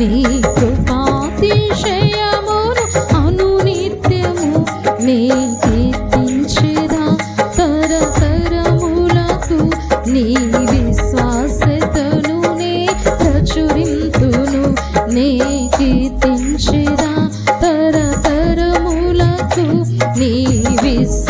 నీ కృపాతిశయమును అనునిత్యము నీ కీర్తించేదా? తరతరములకు నీ విశ్వాసతను నే ప్రచురింతును నీ కీర్తించేదా? తరతరములకు నీ విశ్వ